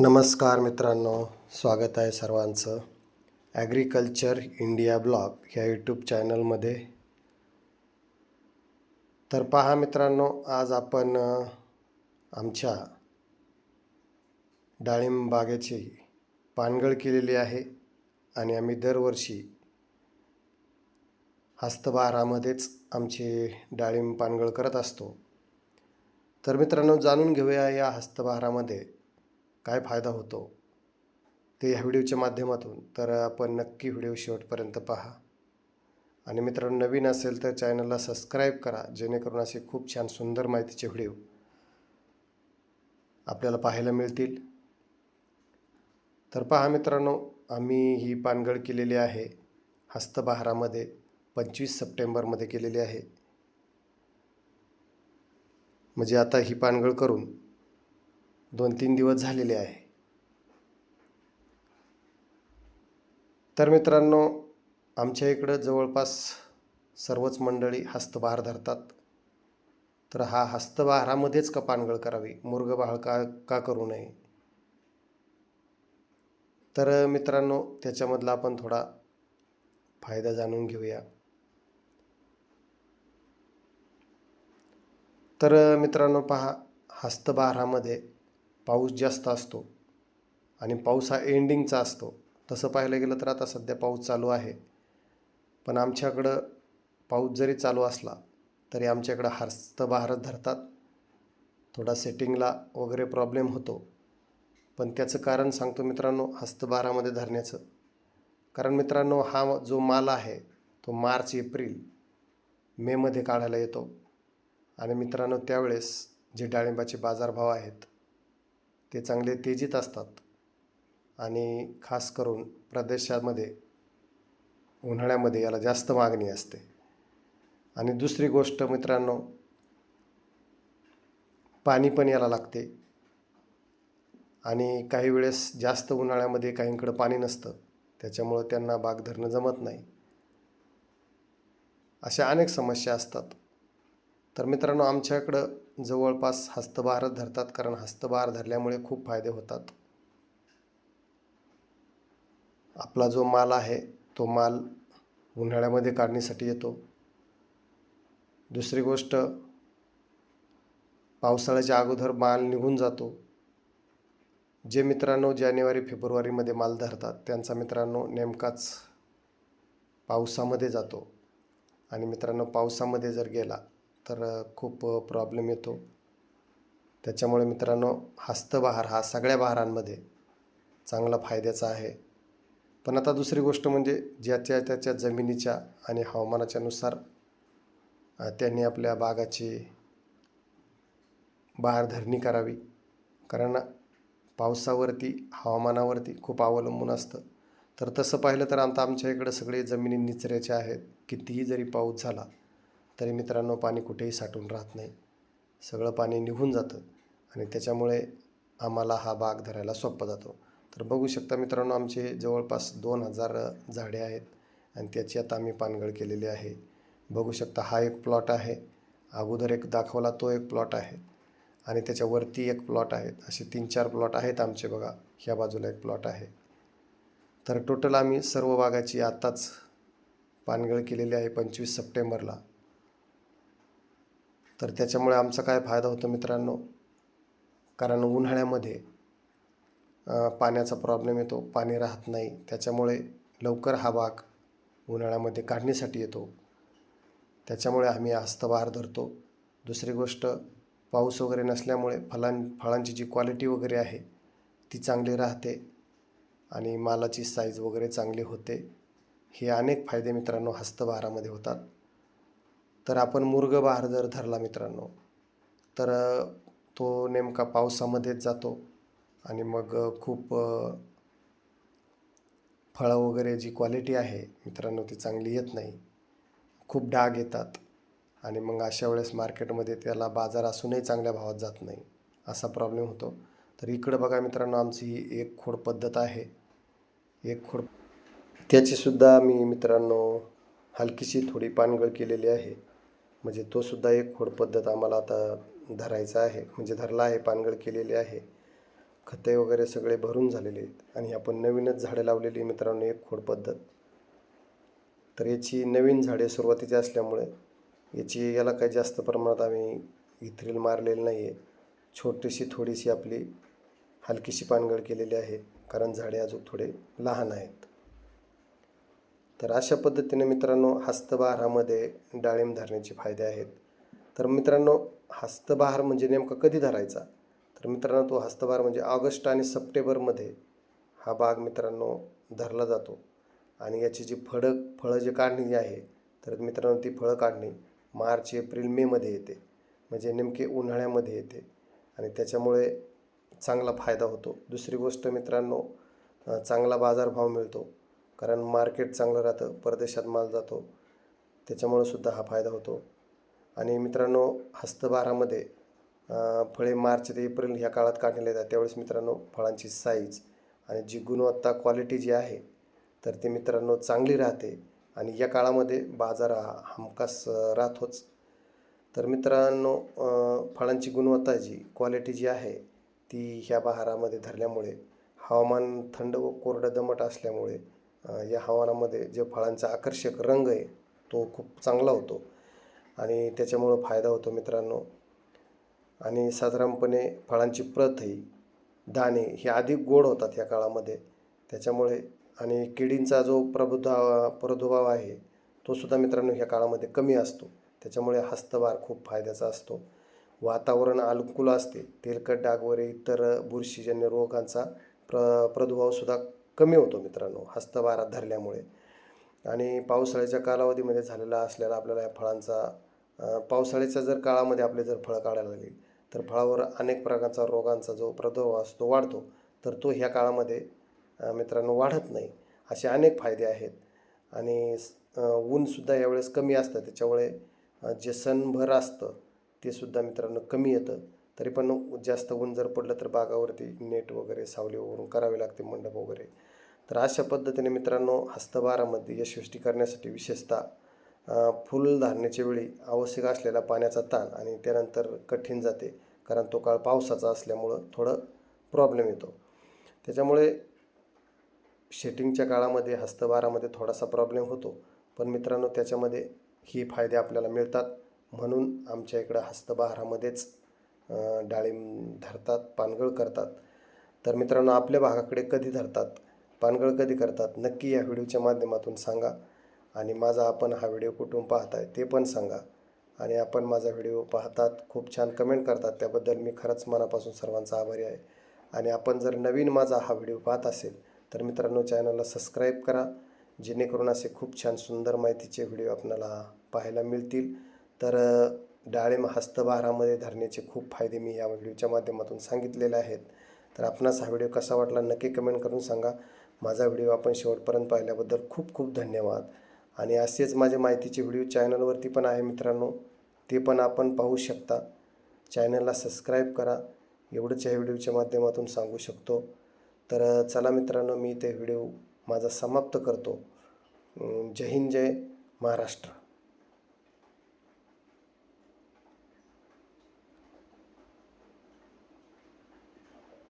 नमस्कार मित्रांनो स्वागत आहे सर्वांचं. ॲग्रिकल्चर इंडिया ब्लॉग ह्या यूट्यूब चॅनलमध्ये तर पहा मित्रांनो आज आपण आमच्या डाळिंब बागेची पानगळ केलेली आहे आणि आम्ही दरवर्षी हस्तबहारामध्येच आमचे डाळिंब पानगळ करत असतो. तर मित्रांनो जाणून घेऊया या हस्तबहारामध्ये काय फायदा होतो? ते ह्या व्हिडिओच्या माध्यमातून. तर आपण नक्की व्हिडिओ शेवटपर्यंत पहा. आणि मित्रांनो नवीन असेल तर चॅनलला सबस्क्राईब करा जेणेकरून असे खूप छान सुंदर माहितीचे व्हिडिओ आपल्याला पाहायला मिळतील. तर पहा मित्रांनो आम्ही ही पानगळ केलेली आहे. हस्तबहारामध्ये पंचवीस सप्टेंबरमध्ये केलेली आहे. म्हणजे आता ही पानगळ करून दोन तीन दिवस झालेले आहे. तर मित्रांनो आमच्या इकडं जवळपास सर्वच मंडळी हस्तभार धरतात. तर हा हस्तभारामध्येच का पानगळ करावी मुर्गबाळ का का करू नये? तर मित्रांनो त्याच्यामधला आपण थोडा फायदा जाणून घेऊया. तर मित्रांनो पहा हस्तभारामध्ये पाऊस जास्त असतो आणि पाऊस हा एंडिंगचा असतो. तसं पाहायला गेलं तर आता सध्या पाऊस चालू आहे. पण आमच्याकडं पाऊस जरी चालू असला तरी आमच्याकडं हस्तबहारच धरतात. थोडा सेटिंगला वगैरे प्रॉब्लेम होतो. पण त्याचं कारण सांगतो मित्रांनो हस्तभारामध्ये धरण्याचं. कारण मित्रांनो हा जो माल आहे तो मार्च एप्रिल मेमध्ये काढायला येतो. आणि मित्रांनो त्यावेळेस जे डाळिंबाचे बाजारभाव आहेत ते चांगले तेजीत असतात. आणि खास करून प्रदेशामध्ये उन्हाळ्यामध्ये याला जास्त मागणी असते. आणि दुसरी गोष्ट मित्रांनो पाणी पण याला लागते. आणि काही वेळेस जास्त उन्हाळ्यामध्ये काहींकडं पाणी नसतं त्याच्यामुळं त्यांना बाग धरणं जमत नाही. अशा अनेक समस्या असतात. तर मित्रांनो आमच्याकडं जवळपास हस्तभारच धरतात कारण हस्तभार धरल्यामुळे खूप फायदे होतात. आपला जो माल आहे तो माल उन्हाळ्यामध्ये काढणीसाठी येतो. दुसरी गोष्ट पावसाळ्याच्या अगोदर माल निघून जातो. जे मित्रांनो जानेवारी फेब्रुवारीमध्ये माल धरतात त्यांचा मित्रांनो नेमकाच पावसामध्ये जातो. आणि मित्रांनो पावसामध्ये जर गेला तर खूप प्रॉब्लेम येतो. त्याच्यामुळे मित्रांनो हस्तबहार हा सगळ्या बहारांमध्ये चांगला फायद्याचा आहे. पण आता दुसरी गोष्ट म्हणजे ज्याच्या त्याच्या जमिनीच्या आणि हवामानाच्या नुसार त्यांनी आपल्या बागाची बहारधरणी करावी. कारण पावसावरती हवामानावरती खूप अवलंबून असतं. तर तसं पाहिलं तर आता आमच्या इकडं सगळे जमिनी निचऱ्याच्या आहेत. कितीही जरी पाऊस झाला तरी मित्रांनो पाणी कुठेही साठून राहत नाही. सगळं पाणी निघून जातं आणि त्याच्यामुळे आम्हाला हा बाग धरायला सोपा जातो. तर बघू शकता मित्रांनो आमचे जवळपास दोन हजार झाडे आहेत आणि त्याची आता आम्ही पानगळ केलेली आहे. बघू शकता हा एक प्लॉट आहे. अगोदर एक दाखवला तो एक प्लॉट आहे आणि त्याच्यावरती एक प्लॉट आहेत. असे तीन चार प्लॉट आहेत आमचे बघा ह्या बाजूला एक प्लॉट आहे. तर टोटल आम्ही सर्व बागाची आत्ताच पानगळ केलेली आहे पंचवीस सप्टेंबरला. तर त्याच्यामुळे आमचा काय फायदा होतो मित्रांनो? कारण उन्हाळ्यामध्ये पाण्याचा प्रॉब्लेम येतो पाणी राहत नाही. त्याच्यामुळे लवकर हा बाग उन्हाळ्यामध्ये काढणीसाठी येतो. त्याच्यामुळे आम्ही हस्तबहार धरतो. दुसरी गोष्ट पाऊस वगैरे नसल्यामुळे फलां फळांची जी क्वालिटी वगैरे आहे ती चांगली राहते आणि मालाची साईज वगैरे चांगली होते. हे अनेक फायदे मित्रांनो हस्तभारामध्ये होतात. तर आपण मुर्ग बहार जर धरला मित्रांनो तर तो नेमका पावसामध्येच जातो आणि मग खूप फळं वगैरे जी क्वालिटी आहे मित्रांनो ती चांगली येत नाही. खूप डाग येतात आणि मग अशा वेळेस मार्केटमध्ये त्याला बाजार असूनही चांगल्या भावात जात नाही असा प्रॉब्लेम होतो. तर इकडं बघा मित्रांनो आमची ही एक खोड पद्धत आहे. एक खोड त्याचीसुद्धा मी मित्रांनो हलकीशी थोडी पानगळ केलेली आहे. म्हणजे तोसुद्धा एक खोड पद्धत आम्हाला आता धरायचा आहे. म्हणजे धरला आहे पानगळ केलेली आहे. खते वगैरे सगळे भरून झालेले आहेत. आणि आपण नवीनच झाडे लावलेली मित्रांनो एक खोड पद्धत. तर याची नवीन झाडे सुरुवातीची असल्यामुळे याची याला काही जास्त प्रमाणात आम्ही इथ्रिल मारलेलं नाही आहे छोटीशी थोडीशी आपली हलकीशी पानगळ केलेली आहे. कारण झाडे अजून थोडे लहान आहेत. तर अशा पद्धतीने मित्रांनो हस्तभारामध्ये डाळिंब धरण्याचे फायदे आहेत. तर मित्रांनो हस्तभार म्हणजे नेमका कधी धरायचा? तर मित्रांनो तो हस्तभार म्हणजे ऑगस्ट आणि सप्टेंबरमध्ये हा भाग मित्रांनो धरला जातो. आणि याची जी फळं फळं जे काढणी जी आहे तर मित्रांनो ती फळं काढणी मार्च एप्रिल मेमध्ये येते. म्हणजे नेमके उन्हाळ्यामध्ये येते. आणि त्याच्यामुळे चांगला फायदा होतो. दुसरी गोष्ट मित्रांनो चांगला बाजारभाव मिळतो. कारण मार्केट चांगलं राहतं परदेशात माल जातो त्याच्यामुळं सुद्धा हा फायदा होतो. आणि मित्रांनो हस्तभारामध्ये फळे मार्च ते एप्रिल ह्या काळात काढलेले येतात त्यावेळेस मित्रांनो फळांची साईज आणि जी गुणवत्ता क्वालिटी जी आहे तर ती मित्रांनो चांगली राहते आणि या काळामध्ये बाजार हा हमखास राहतोच. तर मित्रांनो फळांची गुणवत्ता जी क्वालिटी जी आहे ती ह्या बहारामध्ये धरल्यामुळे हवामान थंड व कोरडं दमट असल्यामुळे या हवामानामध्ये जे फळांचा आकर्षक रंग आहे तो खूप चांगला होतो. आणि त्याच्यामुळं फायदा होतो मित्रांनो. आणि साधारणपणे फळांची प्रत ही दाणे हे अधिक गोड होतात या काळामध्ये. त्याच्यामुळे आणि किडींचा जो प्रबुद्धा प्रादुर्भाव आहे तो सुद्धा मित्रांनो ह्या काळामध्ये कमी असतो. त्याच्यामुळे हस्तभार खूप फायद्याचा असतो. वातावरण अनुकूल असते. तेलकट डाग वगैरे इतर बुरशीजन्य रोगांचा प्र प्रादुर्भावसुद्धा कमी होतो मित्रांनो हस्तभारात धरल्यामुळे. आणि पावसाळ्याच्या कालावधीमध्ये झालेला असलेला आपल्याला या फळांचा पावसाळ्याच्या जर काळामध्ये आपले जर फळं काढायला लागली तर फळावर अनेक प्रकारचा रोगांचा जो प्रादुर्भाव असतो वाढतो. तर तो ह्या काळामध्ये मित्रांनो वाढत नाही असे अनेक फायदे आहेत. आणि ऊनसुद्धा यावेळेस कमी असतं. त्याच्यामुळे जे सणभर असतं ते सुद्धा मित्रांनो कमी येतं. तरी पण जास्त ऊन जर पडलं तर बागावरती नेट वगैरे सावली वगैरे करावे लागते मंडप वगैरे. तर अशा पद्धतीने मित्रांनो हस्तभारामध्ये यशस्वी करण्यासाठी विशेषतः फुलधारण्याच्या फुल वेळी आवश्यक असलेला पाण्याचा ताण आणि त्यानंतर कठीण जाते कारण तो काळ पावसाचा असल्यामुळं थोडं प्रॉब्लेम येतो. त्याच्यामुळे शेटिंगच्या काळामध्ये हस्तभारामध्ये थोडासा प्रॉब्लेम होतो. पण मित्रांनो त्याच्यामध्ये ही फायदे आपल्याला मिळतात. म्हणून आमच्या इकडं हस्तभारामध्येच डाळिंब धरतात पानगळ करतात. तर मित्रांनो आपल्या भागाकडे कधी धरतात पानगळ कधी करतात नक्की या व्हिडिओच्या माध्यमातून सांगा. आणि माझा आपण हा व्हिडिओ कुठून पाहताय ते पण सांगा. आणि आपण माझा व्हिडिओ पाहतात खूप छान कमेंट करतात त्याबद्दल मी खरंच मनापासून सर्वांचा आभारी आहे. आणि आपण जर नवीन माझा हा व्हिडिओ पाहत असेल तर मित्रांनो चॅनलला सबस्क्राईब करा जेणेकरून असे खूप छान सुंदर माहितीचे व्हिडिओ आपल्याला पाहायला मिळतील. तर डाळिंब हस्तभारामध्ये धरण्याचे खूप फायदे मी या व्हिडिओच्या माध्यमातून सांगितलेले आहेत. तर आपणास हा व्हिडिओ कसा वाटला नक्की कमेंट करून सांगा. माझा व्हिडिओ आपण शेवटपर्यंत पाहिल्याबद्दल खूप खूप धन्यवाद. आणि असेच माझे माहितीचे व्हिडिओ चॅनलवरती पण आहे मित्रांनो ते पण आपण पाहू शकता. चॅनलला सबस्क्राईब करा. एवढंच या व्हिडिओच्या माध्यमातून सांगू शकतो. तर चला मित्रांनो मी ते व्हिडिओ माझा समाप्त करतो. जय हिंद जय महाराष्ट्र.